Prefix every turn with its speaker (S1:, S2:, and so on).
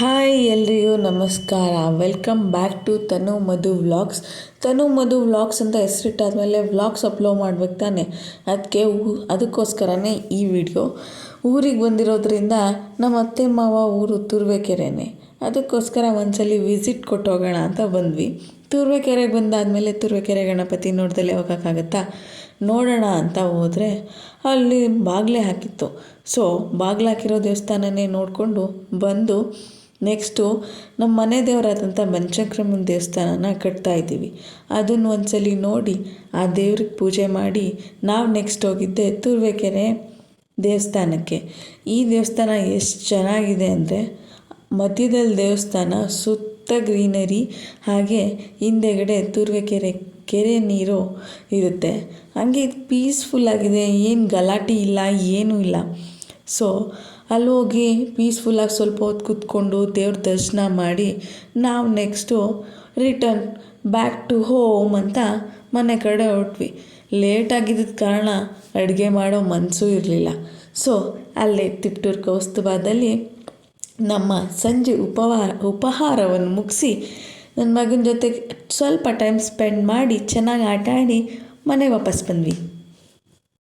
S1: Hi ಎಲ್ರಿಗೂ ನಮಸ್ಕಾರ. Welcome back to Tanu Madhu vlogs Tanu Madhu vlogs ಅಂತ ಹೆಸರಿಟ್ಟಾದಮೇಲೆ ವ್ಲಾಗ್ಸ್ ಅಪ್ಲೋಡ್ ಮಾಡ್ಬೇಕು ತಾನೆ. ಅದಕ್ಕೆ ಅದಕ್ಕೋಸ್ಕರನೇ ಈ ವಿಡಿಯೋ ಊರಿಗೆ ಬಂದಿರೋದ್ರಿಂದ ನಮ್ಮ ಅತ್ತೆ ಮಾವ ಊರು ತುರ್ಬೇಕೆರೆನೆ ಅದಕ್ಕೋಸ್ಕರ ಒಂದ್ಸಲಿ ವಿಸಿಟ್ ಕೊಟ್ಟೋಗೋಣ ಅಂತ ಬಂದ್ವಿ. ತುರ್ಬೇಕೆರೆಗೆ ಬಂದಾದಮೇಲೆ ತುರ್ವೆಕೆರೆ ಗಣಪತಿ ನೋಡ್ದಲ್ಲೇ ಹೋಗೋಕ್ಕಾಗತ್ತಾ? ನೋಡೋಣ ಅಂತ ಹೋದರೆ ಅಲ್ಲಿ ಬಾಗಿಲೇ ಹಾಕಿತ್ತು. ಸೊ ಬಾಗಿಲು ಹಾಕಿರೋ ದೇವಸ್ಥಾನನೇ ನೋಡಿಕೊಂಡು ಬಂದು ನೆಕ್ಸ್ಟು ನಮ್ಮ ಮನೆ ದೇವರಾದಂಥ ಪಂಚಕ್ರಮನ ದೇವಸ್ಥಾನನ ಕಟ್ತಾ ಇದ್ದೀವಿ. ಅದನ್ನು ಒಂದ್ಸಲಿ ನೋಡಿ ಆ ದೇವ್ರಿಗೆ ಪೂಜೆ ಮಾಡಿ ನಾವು ನೆಕ್ಸ್ಟ್ ಹೋಗಿದ್ದೆ ತುರುವೇಕೆರೆ ದೇವಸ್ಥಾನಕ್ಕೆ. ಈ ದೇವಸ್ಥಾನ ಎಷ್ಟು ಚೆನ್ನಾಗಿದೆ ಅಂದರೆ ಮಧ್ಯದಲ್ಲಿ ದೇವಸ್ಥಾನ ಸುತ್ತ ಗ್ರೀನರಿ, ಹಾಗೆ ಹಿಂದೆಗಡೆ ತುರ್ವೆಕೆರೆ ಕೆರೆ ನೀರು ಇರುತ್ತೆ. ಹಂಗೆ ಇದು ಪೀಸ್ಫುಲ್ಲಾಗಿದೆ ಏನು ಗಲಾಟೆ ಇಲ್ಲ, ಏನೂ ಇಲ್ಲ. ಸೊ ಅಲ್ಲಿ ಹೋಗಿ ಪೀಸ್ಫುಲ್ಲಾಗಿ ಸ್ವಲ್ಪ ಹೊತ್ತು ಕೂತ್ಕೊಂಡು ದೇವ್ರ ದರ್ಶನ ಮಾಡಿ ನಾವು next return back to home ಅಂತ ಮನೆ ಕಡೆ ಹೊರಟ್ವಿ ಲೇಟ್ ಆಗಿದ್ದ ಕಾರಣ ಅಡುಗೆ ಮಾಡೋ ಮನಸ್ಸು ಇರಲಿಲ್ಲ. ಸೊ ಅಲ್ಲೇ ತಿಪ್ಟೂರು ಕೌಸ್ತುಭದಲ್ಲಿ ನಮ್ಮ ಸಂಜೆ ಉಪಹಾರ ಉಪಹಾರವನ್ನು ಮುಗಿಸಿ ನನ್ನ ಮಗನ ಜೊತೆ ಸ್ವಲ್ಪ ಟೈಮ್ ಸ್ಪೆಂಡ್ ಮಾಡಿ ಚೆನ್ನಾಗಿ ಆಟ ಆಡಿ ಮನೆಗೆ ವಾಪಸ್ ಬಂದ್ವಿ.